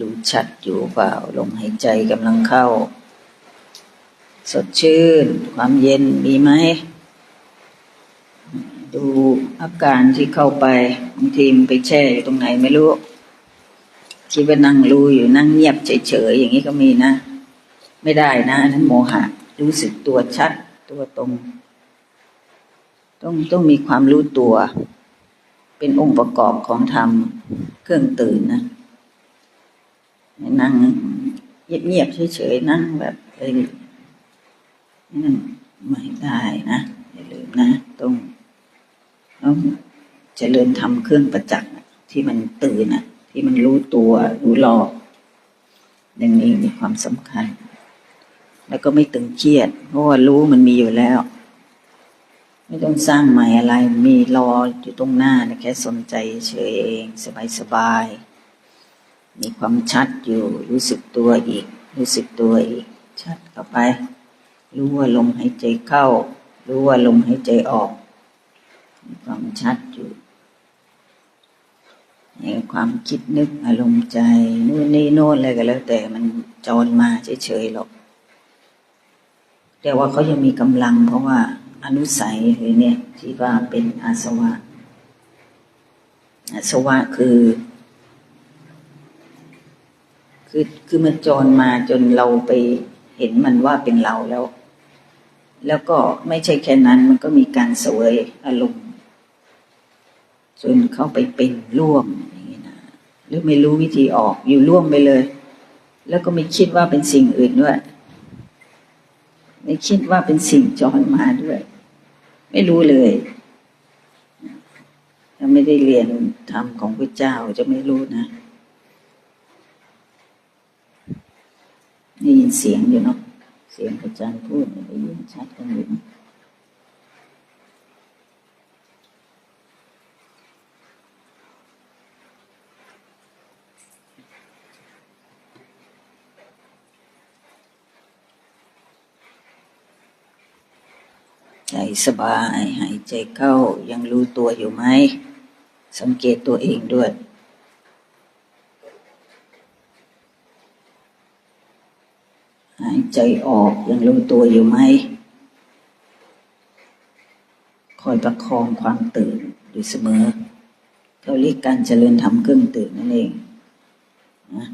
รู้ชัดอยู่เปล่าลมหายใจกำลังเข้า สดชื่น ความเย็นมีไหม ดูอาการที่เข้าไปบางทีมไปแช่อยู่ตรงไหนไม่รู้คิดว่านั่งรู้อยู่นั่งเงียบเฉยๆอย่างนี้ก็มีนะ ไม่ได้นะนั้นโมหะ รู้สึกตัวชัดตัวตรง ต้องต้องมีความรู้ตัว เป็นองค์ประกอบของธรรมเครื่องตื่นนะ นั่งเงียบๆเฉยๆนั่งแบบเอ้ยนั่นไม่ได้นะอย่าลืมนะต้องต้องเจริญทำเครื่องประจักษ์ที่มันตื่นอะ ที่มันรู้ตัวรู้รอบอย่างนี้มีความสำคัญ แล้วก็ไม่ตึงเครียด เพราะว่ารู้มันมีอยู่แล้ว ไม่ต้องสร้างใหม่อะไรมีรออยู่ตรงหน้านะแค่สนใจเฉยเองสบายสบายๆ มีความชัดอยู่ รู้สึกตัวอีก รู้สึกตัวอีก ชัดเข้าไป รู้ว่าลมหายใจเข้า รู้ว่าลมหายใจออก มีความชัดอยู่ในความคิดนึกอารมณ์ใจนู่นนี่โน่นอะไรก็แล้ว แต่มันจรมาเฉยๆหรอก แต่ว่าเขายังมีกำลัง เพราะว่าอนุสัยเลยเนี่ยที่ว่าเป็นอาสวะอาสวะคือ คือคือมันจรมาจนเราไปเห็นมันว่าเป็นเราแล้ว แล้วก็ไม่ใช่แค่นั้นมันก็มีการเสวยอารมณ์จนเข้าไปเป็นร่วมอย่างนี้นะหรือไม่รู้วิธีออกอยู่ร่วมไปเลย แล้วก็ไม่คิดว่าเป็นสิ่งอื่นด้วยไม่คิดว่าเป็นสิ่งจรมาด้วย ไม่รู้เลยถ้าไม่ได้เรียนธรรมของพระเจ้าจะไม่รู้นะ ได้ยินเสียงอยู่เนาะ เสียงอาจารย์พูดได้ยินชัดกันอยู่นะใจสบาย หายใจเข้ายังรู้ตัวอยู่ไหม สังเกตตัวเองด้วย หายใจออกยังรู้ตัวอยู่ไหม คอยประคองความตื่นอยู่เสมอเขาเรียกการเจริญทำเครื่องตื่นนั่นเองนะ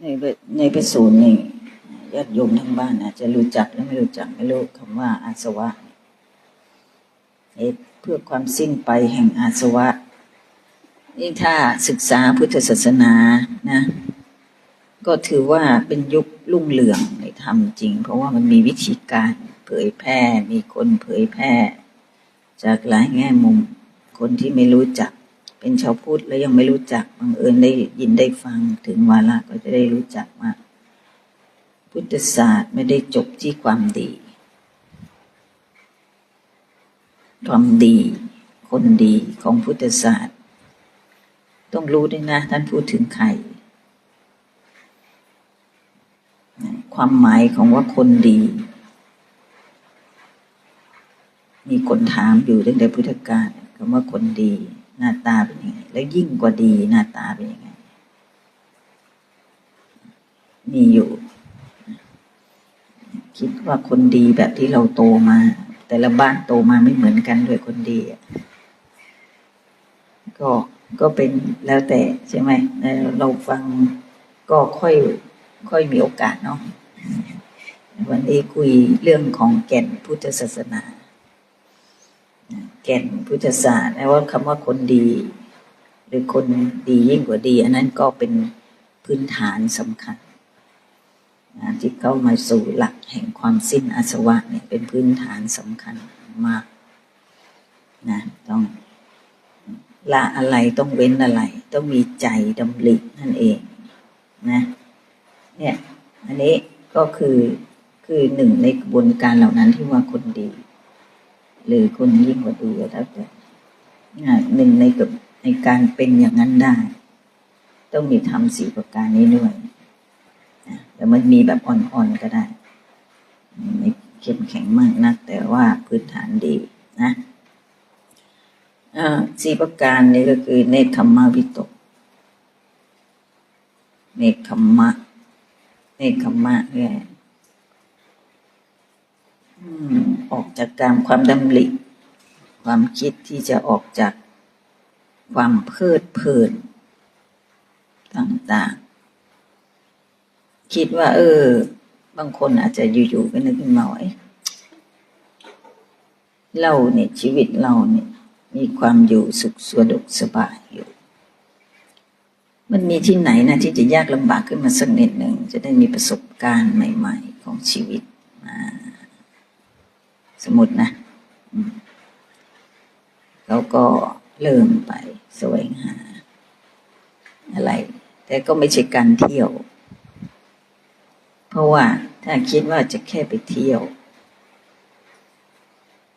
ในในพระสูตรนี่ ญาติโยมทั้งบ้านอาจจะรู้จักและไม่รู้จักไม่รู้คำว่าอาสวะเเพื่อความสิ้นไปแห่งอาสวะ นี่ถ้าศึกษาพุทธศาสนานะ ก็ถือว่าเป็นยุครุ่งเรืองในธรรมจริง เพราะว่ามันมีวิธีการเผยแพร่มีคนเผยแพร่ จากหลายแง่มุมคนที่ไม่รู้จัก เป็นชาวพุทธแล้วยังไม่รู้จักบังเอิญได้ยินได้ฟังถึงวาระก็จะได้รู้จักว่า พุทธศาสตร์ไม่ได้จบที่ความดี ความดี คนดีของพุทธศาสตร์ ต้องรู้ด้วยนะท่านพูดถึงใคร ความหมายของว่าคนดี มีคนถามอยู่ตั้งแต่พุทธกาลคำว่าคนดี หน้าตาเป็นยังไง แล้วยิ่งกว่าดีหน้าตาเป็นยังไง มีอยู่ คิดว่าคนดีแบบที่เราโตมา แต่ละบ้านโตมาไม่เหมือนกันด้วยคนดีก็ก็เป็นแล้วแต่ใช่ไหมเอ่อเราฟังก็ค่อยค่อยมีโอกาสเนาะวันนี้คุยเรื่องของแก่นพุทธศาสนา แก่นพุทธศาสตร์นะว่าคำว่าคนดี หรือคนดียิ่งกว่าดี อันนั้นก็เป็นพื้นฐานสำคัญ นะที่เข้ามาสู่หลักแห่งความสิ้นอาสวะเนี่ยเป็นพื้นฐานสำคัญมากนะต้องละอะไรต้องเว้นอะไร ต้องมีใจดำรินั่นเองนะเนี่ยอันนี้ก็คือคือหนึ่งในกระบวนการเหล่านั้นที่ว่าคนดี หรือคนยิ่งกว่าดีแล้วแต่หนึ่งในกับในการเป็นอย่างนั้นได้ ต้องมีทำสี่ประการนี้ด้วย แต่มันมีแบบอ่อนๆก็ได้ไม่เข้มแข็งมากนัก แต่ว่าพื้นฐานดีนะอ่าสี่ประการนี้ก็คือเนคขมมะวิตก เนคขมมะ เนคขมมะเนี่ยออกจากการความดำริ ความคิดที่จะออกจากความเพลิดเพลินต่างๆ คิดว่า เออ บางคนอาจจะอยู่ๆก็นึกขึ้นมาว่าเอ๊ะเราเนี่ยชีวิตเราเนี่ยมีความอยู่สุขสะดวกสบายอยู่ มันมีที่ไหนนะที่จะยากลำบากขึ้นมาสักนิดหนึ่งจะได้มีประสบการณ์ใหม่ ๆ ของชีวิตมาสมมตินะแล้วก็เริ่มไปแสวงหา อะไร แต่ก็ไม่ใช่การเที่ยว เพราะว่าถ้าคิดว่าจะแค่ไปเที่ยว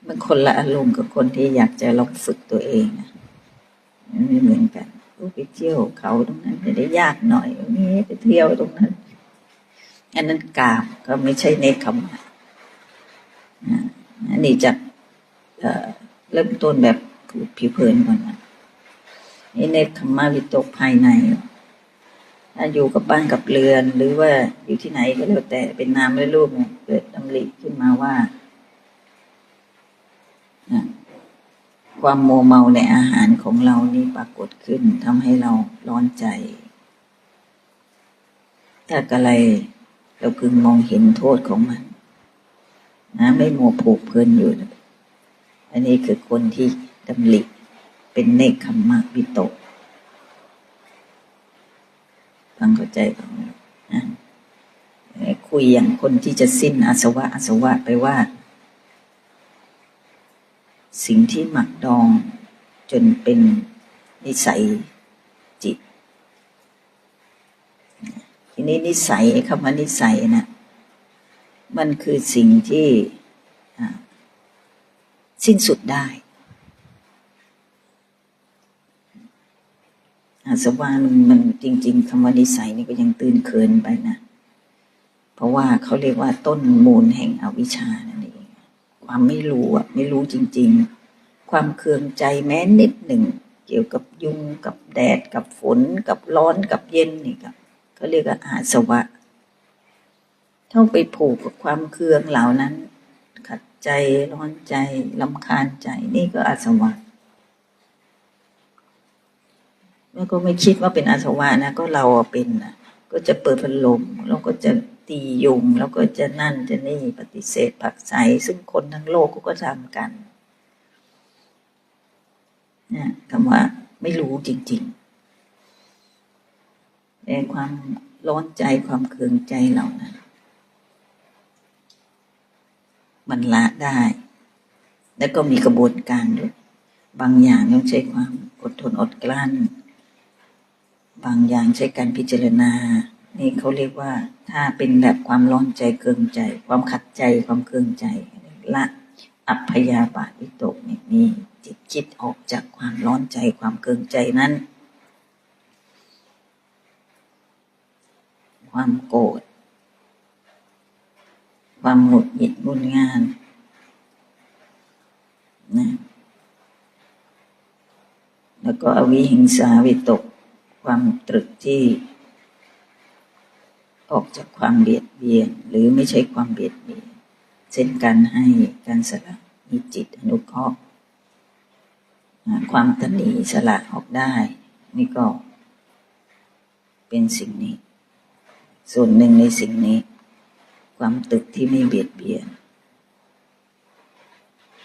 มันคนละอารมณ์กับคนที่อยากจะลองฝึกตัวเองนะมันไม่เหมือนกันไปเที่ยวเขาตรงนั้นจะได้ยากหน่อยนี่ไปเที่ยวตรงนั้นอันนั้นกามก็ไม่ใช่เนคขมะอันนี้จะเอ่อเริ่มต้นแบบผิวเผินก่อนนะนี่เนคขมะวิตกภายใน ถ้าอยู่กับบ้านกับเรือน หรือว่าอยู่ที่ไหนก็แล้วแต่เป็นนามและรูปเนี่ยเกิดดำริขึ้นมาว่า ความโมเมาในอาหารของเรานี่ปรากฏขึ้นทำให้เราร้อนใจ ถ้าอะไรเราพึงมองเห็นโทษของมัน นะไม่โมผูกเพลินอยู่ อันนี้คือคนที่ดำริเป็นเนคขมมะวิตก ฟังเข้าใจก่อนนะคุยอย่างคนที่จะสิ้นอาสวะอาสวะไปว่า สิ่งที่หมักดองจนเป็นนิสัยจิต ทีนี้นิสัยคำว่านิสัยนะมันคือสิ่งที่สิ้นสุดได้ อาสวะมันจริง ๆคำว่านิสัยนี่ก็ยังตื่นเคินไปนะ เพราะว่าเขาเรียกว่าต้นมูลแห่งอวิชชานั่นเอง ความไม่รู้อะไม่รู้จริง ๆ ความเคืองใจแม้นิดหนึ่ง เกี่ยวกับยุงกับแดดกับฝน กับร้อนกับเย็นนี่ครับเขาเรียกว่าอาสวะเท่าไปผูกกับความเคืองเหล่านั้น ขัดใจร้อนใจลำคาญใจนี่ก็อาสวะ แล้วก็ไม่คิดว่าเป็นอาสวะนะก็เราเป็นนะก็จะเปิดพัดลมเราก็จะตียุงแล้วก็จะนั่นจะนี่ปฏิเสธผักใสซึ่งคนทั้งโลกก็ทำกันนะคำว่าไม่รู้จริงๆแต่ความร้อนใจความเคืองใจเหล่านั้นมันละได้ แล้วก็มีกระบวนการด้วย บางอย่างต้องใช้ความอดทนอดกลั้น บางอย่างใช้การพิจารณา นี่เขาเรียกว่า ถ้าเป็นแบบความร้อนใจเคืองใจ ความขัดใจความเคืองใจละอัพยาบาทวิตกนี่นี่จิตคิดออกจากความร้อนใจความเคืองใจนั้น ความโกรธความหงุดหงิดงุนงานนะแล้วก็อวิหิงสาวิตก ความตรึกที่ ออกจากความเบียดเบียน หรือไม่ใช่ความเบียดเบียน เช่นการให้การสละมีจิตอนุเคราะห์ความตนีสละออกได้ นี่ก็ เป็นสิ่งนี้ ส่วนหนึ่งในสิ่งนี้ ความตึกที่ไม่เบียดเบียน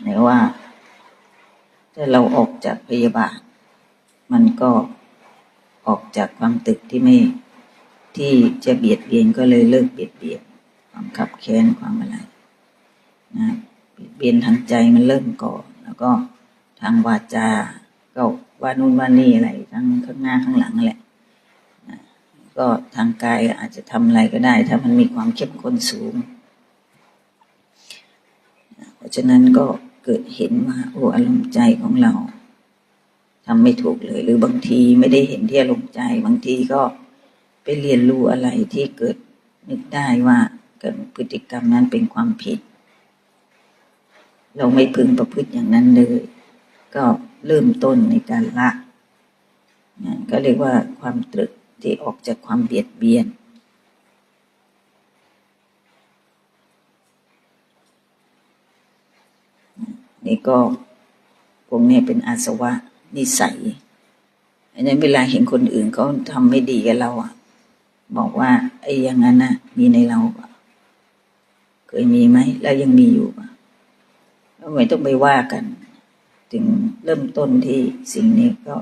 ไหนว่าถ้าเราออกจากพยาบาท มันก็ ออกจากความตึกที่ไม่ที่จะเบียดเบียนก็เลยเลิกเบียดเบียนความขับแค้นความอะไรนะเบียดเบียนทางใจมันเริ่มก่อนแล้วก็ทางวาจา ก็ว่านู่นว่านี่อะไรทั้งข้างหน้าข้างหลังแหละนะก็ทางกายอาจจะทำอะไรก็ได้ ถ้ามันมีความเข้มข้นสูงเพราะฉะนั้นก็เกิดเห็นว่าโอ้อารมณ์ใจของเรา ทำไม่ถูกเลย หรือบางทีไม่ได้เห็นที่อารมณ์ใจ บางทีก็ไปเรียนรู้อะไรที่เกิดนึกได้ว่าเกิดพฤติกรรมนั้นเป็นความผิด เราไม่พึงประพฤติอย่างนั้นเลย ก็เริ่มต้นในการละนะก็เรียกว่าความตรึกที่ออกจากความเบียดเบียน นี่ก็พวกนี้เป็นอาสวะ นิสัยอันนั้นเวลาเห็นคนอื่นเขาทำไม่ดีกับเราอะ บอกว่า ไอ้อย่างนั้นนะมีในเราปะเคยมีไหมแล้วยังมีอยู่ปะแล้วไม่ต้องไปว่ากัน ถึงเริ่มต้นที่สิ่งนี้ก็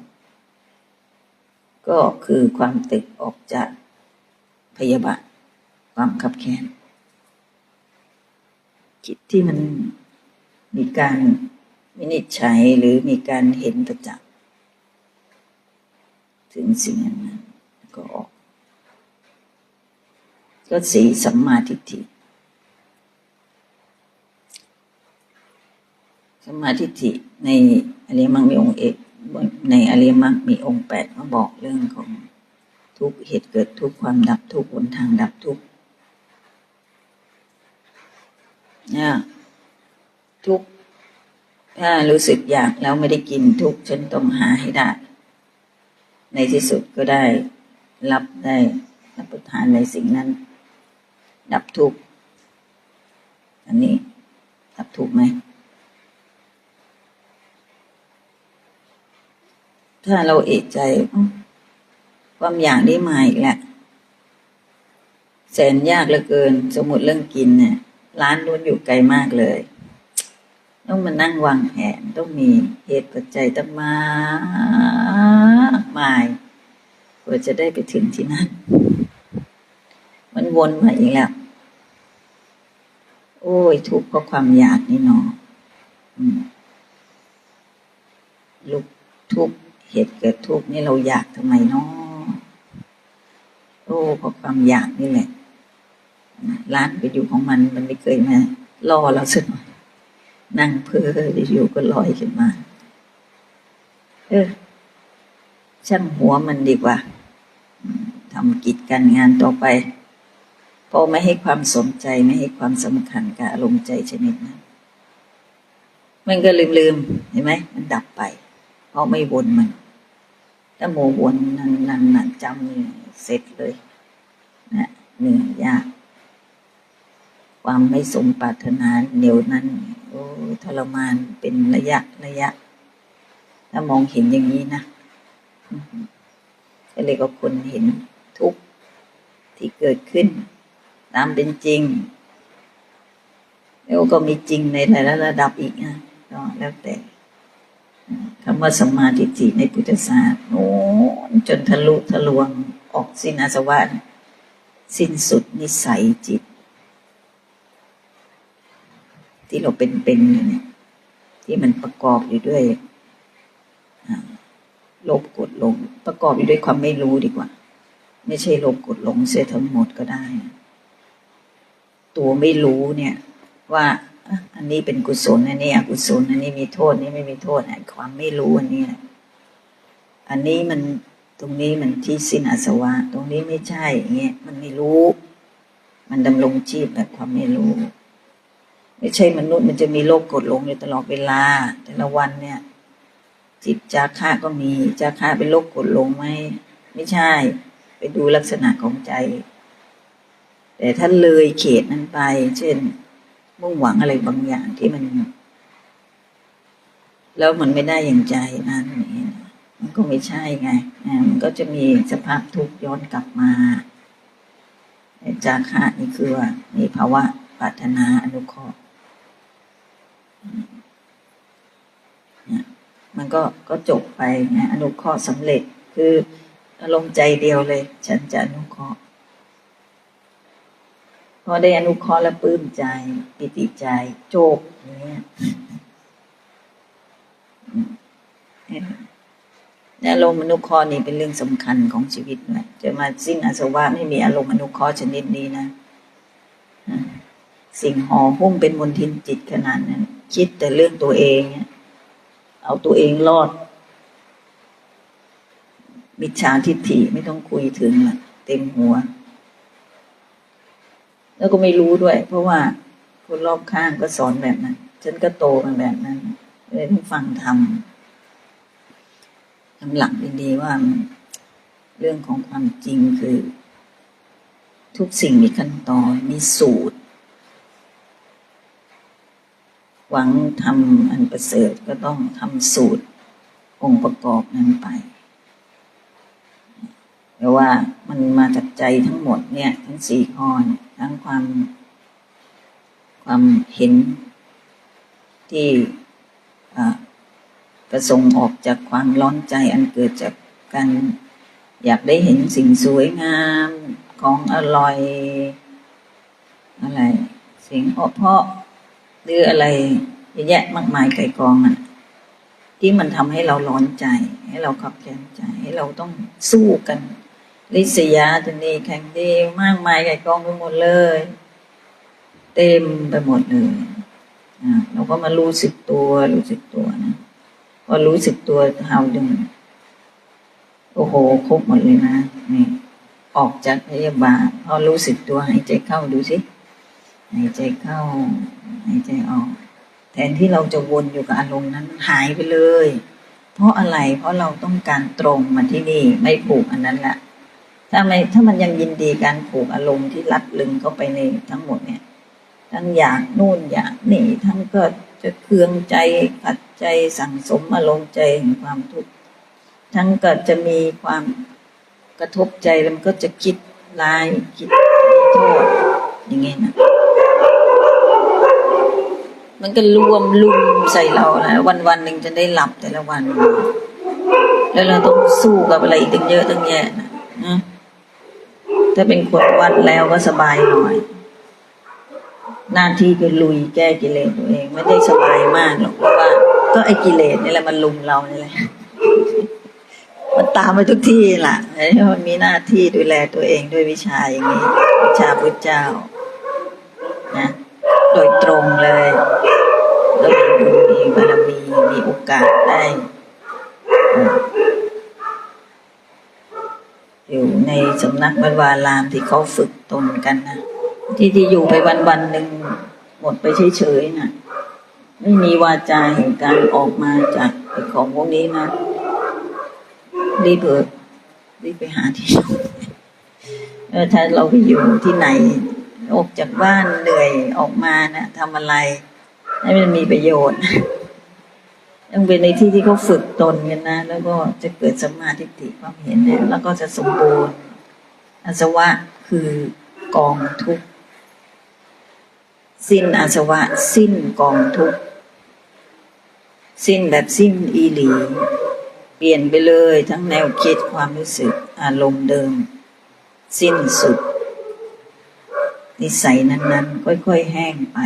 ก็คือความตึกออกจากพยาบาทความขับแค้นจิตที่มันมีการ วินิจฉัยหรือมีการเห็นประจักษ์ถึงสิ่งนั้นก็ออก ก็สีสัมมาทิฏฐิสัมมาทิฏฐิในอริยมรรคมีองค์เอกในอริยมรรคมีองค์แปดมาบอกเรื่องของทุกเหตุเกิดทุกความดับทุกหนทางดับทุกเนี่ยทุก ถ้ารู้สึกอยากแล้วไม่ได้กินทุกฉันต้องหาให้ได้ ในที่สุดก็ได้รับได้รับประทานในสิ่งนั้น ดับทุกอันนี้ดับทุกไหม ถ้าเราเอะใจความอยากได้มาอีกแหละแสนยากเหลือเกิน สมมติเรื่องกินเนี่ย ร้านนู้นอยู่ไกลมากเลย ต้องมานั่งวางแผนต้องมีเหตุปัจจัยตั้งมากมายกว่าจะได้ไปถึงที่นั่น มันวนมาอีกแล้ว โอ้ย ทุกข์เพราะความอยากนี่เนาะอืมลุกทุกข์เหตุเกิดทุกข์นี่เราอยากทำไมเนาะโอ้เพราะความอยากนี่แหละร้านไปอยู่ของมันมันไม่เคยมาล่อเราสักหน่อย นั่งเพ้ออยู่ก็ลอยขึ้นมา เออ ช่างหัวมันดีกว่าทำกิจการงานต่อไปพอไม่ให้ความสนใจไม่ให้ความสำคัญกับอารมณ์ใจชนิดนั้นมันก็ลืมลืมๆเห็นไหมมันดับไป เพราะไม่วนมัน ถ้าโมวนนันนันนันจำนี่เสร็จเลยนะเหนื่อยยาก ความไม่สมปรารถนาเหนียวนั้นโอ้ย ทรมานเป็นระยะระยะ ถ้ามองเห็นอย่างนี้นะอือหือก็เลยก็คนเห็นทุกข์ที่เกิดขึ้น ตามเป็นจริง แล้วก็มีจริงในแต่ละระดับอีกนะก็แล้วแต่คำว่าสมมาทิฏฐิในพุทธศาสนาโน้นจนทะลุทะลวงออกสินอาสวะสิ้นสุดนิสัยจิต ที่เราเป็นๆอยู่เนี่ยที่มันประกอบอยู่ด้วยลภกดลง ประกอบอยู่ด้วยความไม่รู้ดีกว่า ไม่ใช่ลภกดลงเสียทั้งหมดก็ได้ ตัวไม่รู้เนี่ย ว่าอันนี้เป็นกุศลอันนี้อกุศลอันนี้มีโทษนี้ไม่มีโทษอะความไม่รู้อันนี้แหละอันนี้มันตรงนี้มันที่สิ้นอาสวะ ตรงนี้ไม่ใช่อย่างเงี้ยมันไม่รู้ มันดำรงชีพแบบความไม่รู้ ไม่ใช่มนุษย์มันจะมีโลภกดลงอยู่ตลอดเวลา แต่ละวันเนี่ย จิตจาคะก็มีจาคะเป็นโลภกดลงไหมไม่ใช่ ไปดูลักษณะของใจ แต่ถ้าเลยเขตนั้นไป เช่น มุ่งหวังอะไรบางอย่างที่มัน แล้วมันไม่ได้อย่างใจนั้นองนี้นะมันก็ไม่ใช่ไงมันก็จะมีสภาพทุกย้อนกลับมาแต่จาคะนี่คือว่ามีภาวะปรารถนาอนุเคราะห์เนี่ย มันก็ก็จบไปนะอนุเคราะห์สำเร็จคืออารมณ์ใจเดียวเลย ฉันจะอนุเคราะห์พอได้อนุเคราะห์แล้วปลื้มใจ ปิติใจ โจบอย่างเงี้ยอืมเนี่อารมณ์อนุเคราะห์นี่เป็นเรื่องสำคัญของชีวิตนะจะมาสิ้นอาสวะไม่มีอารมณ์อนุเคราะห์ชนิดนี้นะสิ่งห่อหุ้มเป็นมลทินจิตขนาดนั้น คิดแต่เรื่องตัวเองเนี่ย เอาตัวเองรอด มิจฉาทิฏฐิไม่ต้องคุยถึงละเต็มหัว แล้วก็ไม่รู้ด้วย เพราะว่าคนรอบข้างก็สอนแบบนั้น ฉันก็โตมาแบบนั้นเลยต้องฟังธรรมทำหลักดีๆว่าเรื่องของความจริงคือ ทุกสิ่งมีขั้นตอนมีสูตร หวังทำอันประเสริฐก็ต้องทำสูตรองค์ประกอบนั้นไปแต่ว่ามันมาจากใจทั้งหมดเนี่ย ทั้งสี่ข้อนทั้งความ ความเห็นที่ประสงค์ออกจากความร้อนใจอันเกิดจากการอยากได้เห็นสิ่งสวยงามของอร่อย อะไรเสียงเพาะ หรืออะไรเยอะแยะมากมายไก่กองอะ ที่มันทำให้เราร้อนใจ ให้เราขับแค้นใจให้เราต้องสู้กันลิษยาจะนีแข่งดีมากมายไก่กองไปหมดเลย เต็มไปหมดเลยอ่าเราก็มารู้สึกตัวรู้สึกตัวนะพอรู้สึกตัวเฮาดึงโอ้โหครบหมดเลยนะนี่ออกจากพยาบาทพอรู้สึกตัวหายใจเข้าดูสิ หายใจเข้าหายใจออก แทนที่เราจะวนอยู่กับอารมณ์นั้นหายไปเลย เพราะอะไรเพราะเราต้องการตรงมาที่นี่ไม่ผูกอันนั้นแหละถ้าไม่ถ้ามันยังยินดีการผูกอารมณ์ที่รัดลึงเข้าไปในทั้งหมดเนี่ยทั้งอยากนู่นอยากนี่ทั้งก็จะเคืองใจขัดใจสั่งสมอารมณ์ใจแห่งความทุกข์ทั้งก็จะมีความกระทบใจแล้วมันก็จะคิดร้ายคิดโทษอย่างเงี้ยนะ มันก็รวมลุมใส่เรานะวันวันหนึ่งจะได้หลับแต่ละวัน แล้วเราต้องสู้กับอะไรอีกตั้งเยอะตั้งแยะนะนะถ้าเป็นคนวัดแล้วก็สบายหน่อย หน้าที่คือลุยแก้กิเลสตัวเอง ไม่ได้สบายมากหรอกเพราะว่า ก็ไอ้กิเลสนี่แหละมันลุมเรานี่แหละมันตามไปทุกที่ล่ะไอ้มันมีหน้าที่ดูแลตัวเองด้วยวิชาอย่างนี้ วิชาพุทธเจ้า โดยตรงเลยแล้วมีบุญมีบารมีมีโอกาสได้อยู่ในสำนักวัดวารามที่เขาฝึกตนกันนะที่ที่อยู่ไปวันวันๆหนึ่งหมดไปเฉยๆนะไม่มีวาจาแห่งการออกมาจากของพวกนี้นะรีบเถิดรีบไปหาที่อยู่เออถ้าเราไปอยู่ที่ไหน ออกจากบ้านเหนื่อยออกมานะทำอะไร ให้มันมีประโยชน์ต้องเป็นในที่ที่เขาฝึกตนกันนะ แล้วก็จะเกิดสมมาธิฏฐิความเห็นเนี่ยแล้วก็จะสมบูรณ์อาสวะคือกองทุกสิ้นอาสวะ สิ้นกองทุกสิ้นแบบสิ้นอีหลี เปลี่ยนไปเลยทั้งแนวคิดความรู้สึกอารมณ์เดิม สิ้นสุด นิสัยนั้นๆ ค่อยๆแห้งไป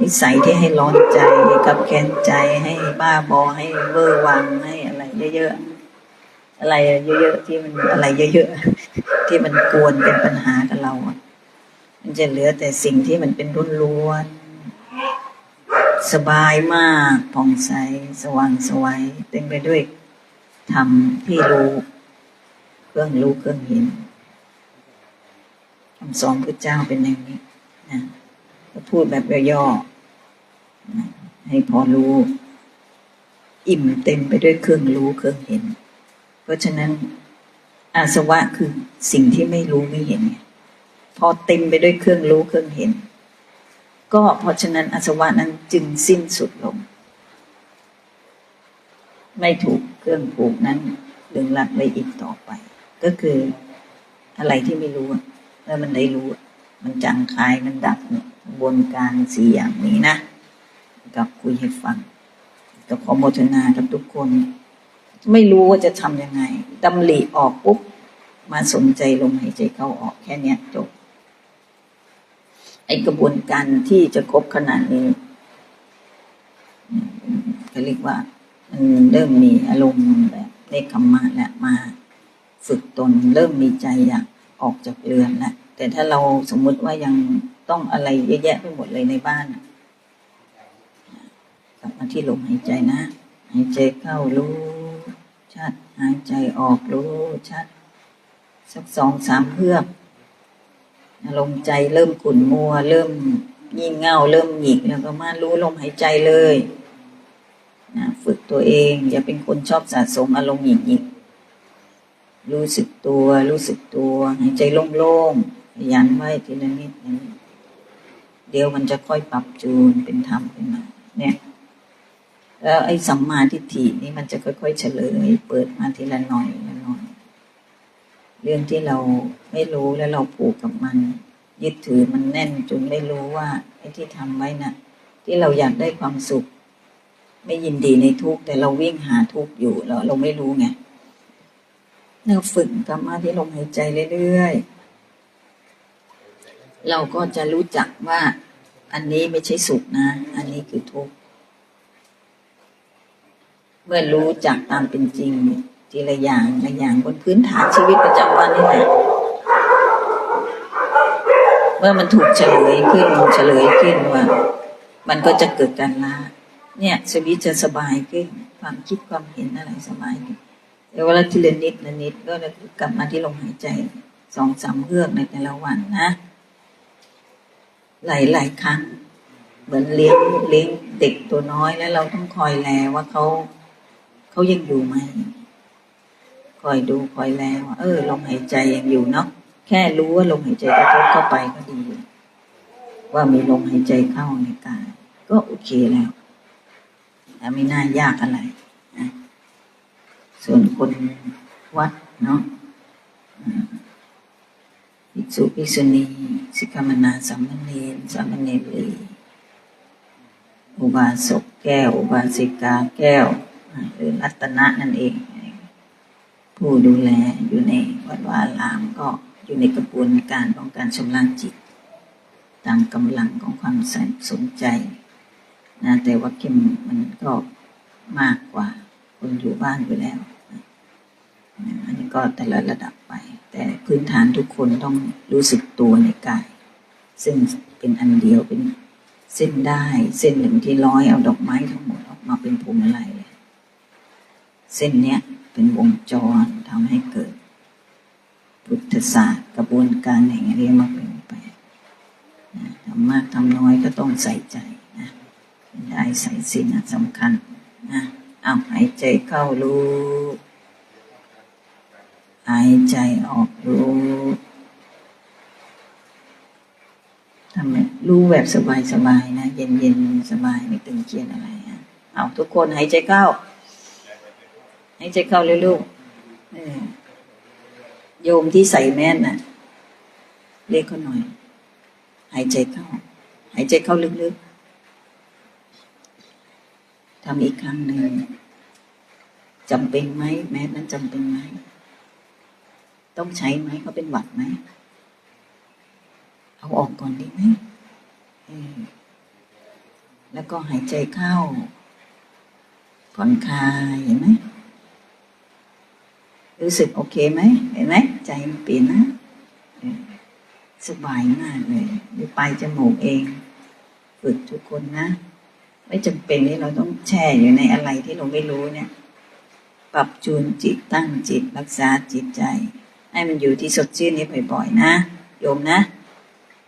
นิสัยที่ให้ร้อนใจให้กับแค้นใจให้บ้าบอให้เวอร์วังให้อะไรเยอะๆอะไรเยอะๆที่มันอะไรเยอะๆที่มันกวนเป็นปัญหากับเรามันจะเหลือแต่สิ่งที่มันเป็นรุ่นล้วนสบายมากผ่องใสสว่างสวยเต็มไปด้วยธรรมที่รู้ เครื่องรู้เครื่องเห็น คำสอนพระเจ้าเป็นอย่างนี้นะก็พูดแบบย่อๆนะให้พอรู้ อิ่มเต็มไปด้วยเครื่องรู้เครื่องเห็น เพราะฉะนั้นอาสวะคือสิ่งที่ไม่รู้ไม่เห็น พอเต็มไปด้วยเครื่องรู้เครื่องเห็น ก็เพราะฉะนั้นอาสวะนั้นจึงสิ้นสุดลง ไม่ถูกเครื่องผูกนั้นดึงลัดไว้อีกต่อไป ก็คืออะไรที่ไม่รู้ แล้วมันได้รู้ มันจางคายมันดับเนี่ยกระบวนการสี่อย่างนี้นะ กับคุยให้ฟังก็ขอโมทนากับทุกคน ไม่รู้ว่าจะทำยังไงดำริออกปุ๊บ มาสนใจลมหายใจเข้าออกแค่เนี้ยจบ ไอกระบวนการที่จะครบขนาดนี้ก็เรียกว่า มันเริ่มมีอารมณ์แบบเนคขมมะและมา ฝึกตนเริ่มมีใจอยาก ออกจากเรือนแล้วแต่ถ้าเราสมมุติว่ายังต้องอะไรเยอะแยะไปหมดเลยในบ้านกลับมาที่ลมหายใจนะ หายใจเข้ารู้ชัด หายใจออกรู้ชัด สักสองสามเพืออารมณ์ใจเริ่มขุ่นมัว เริ่มงี่งเงาเริ่มหงิกแล้วก็มารู้ลมหายใจเลยนะฝึกตัวเอง อย่าเป็นคนชอบสะสมอารมณ์หงิกหงิก รู้สึกตัว รู้สึกตัวหายใจโล่งๆขยันไว้ทีละนิดอย่างนี้เดี๋ยวมันจะค่อยปรับจูนเป็นธรรมขึ้นมา เนี่ย แล้วไอ้สัมมาทิฏฐินี่มันจะค่อยๆเฉลย เปิดมาทีละหน่อยละหน่อย เรื่องที่เราไม่รู้แล้วเราผูกกับมัน ยึดถือมันแน่นจนไม่รู้ว่าไอ้ที่ทำไว้น่ะ ที่เราอยากได้ความสุข ไม่ยินดีในทุกข์แต่เราวิ่งหาทุกข์อยู่แล้วเราไม่รู้ไง เราฝึกกลับมาที่ลมหายใจเรื่อยๆ เราก็จะรู้จักว่าอันนี้ไม่ใช่สุขนะ อันนี้คือทุกข์ เมื่อรู้จักตามเป็นจริงทีละอย่างละอย่างบนพื้นฐานชีวิตประจำวันนี่แหละ เมื่อมันถูกเฉลยขึ้นเฉลยขึ้นว่า มันก็จะเกิดการละ เนี่ยชีวิตจะสบายขึ้น ความคิดความเห็นอะไรสบายขึ้น เวลาทีละนิดละนิดก็จะกลับมาที่ลมหายใจสองสามเฮือกในแต่ละวันนะ หลายหลายๆครั้ง เหมือนเลี้ยงเลี้ยงเด็กตัวน้อยแล้วเราต้องคอยแลว่าเขาเขายังอยู่ไหมคอยดูคอยแลว่าเออลมหายใจยังอยู่เนาะแค่รู้ว่าลมหายใจกระทบเข้าไปก็ดี ว่ามีลมหายใจเข้าในกายก็โอเคแล้วแต่ไม่น่ายากอะไร ส่วนคนวัดเนาะอ่าภิกษุภิกษุณีสิกขามนาสามเณรสามเณรีอุบาสกแก้ว อุบาสิกาแก้วหรือรัตนะนั่นเอง ผู้ดูแลอยู่ในวัดวาอารามก็อยู่ในกระบวนการของการชำระจิต ตามกำลังของความสนใจนะแต่ว่าเข้มมันก็มากกว่าคนอยู่บ้านอยู่แล้ว อันนี้ก็แต่ละระดับไป แต่พื้นฐานทุกคนต้องรู้สึกตัวในกาย ซึ่งเป็นอันเดียวเป็นเส้นได้เส้นหนึ่งที่ร้อยเอาดอกไม้ทั้งหมดออกมาเป็นพวงมาลัยเลยเส้นเนี้ยเป็นวงจรทำให้เกิด พุทธศาสตร์กระบวนการแห่งอริยมรรคเป็นไปนะทำมากทำน้อยก็ต้องใส่ใจนะได้ใส่สิ่งนะสำคัญนะเอาหายใจเข้ารู้ หายใจออกรู้ทำแบบรู้แบบสบายๆนะ เย็นๆสบายไม่ตึงเครียดอะไรอะเอาทุกคนหายใจเข้าหายใจเข้าเลยลูกโยมที่ใส่แมสน่ะ เรียกเขาหน่อย หายใจเข้า หายใจเข้าลึกๆทำอีกครั้งหนึ่งจำเป็นไหมแมสนั้นจำเป็นไหม ต้องใช้ไหมเขาเป็นหวัดไหมเอาออกก่อนดีไหมแล้วก็หายใจเข้าผ่อนคลายเห็นไหมรู้สึกโอเคไหมเห็นไหมใจมันเปลี่ยนนะสบายมากเลยหรือปลายจมูกเองฝึกทุกคนนะ ไม่จำเป็นที่เราต้องแช่อยู่ในอะไรที่เราไม่รู้เนี่ย ปรับจูนจิตตั้งจิตรักษาจิตใจ ให้มันอยู่ที่สดชื่นนี้บ่อยๆนะ โยมนะ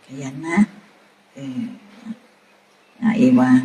ขยันนะ เอออะเอวัง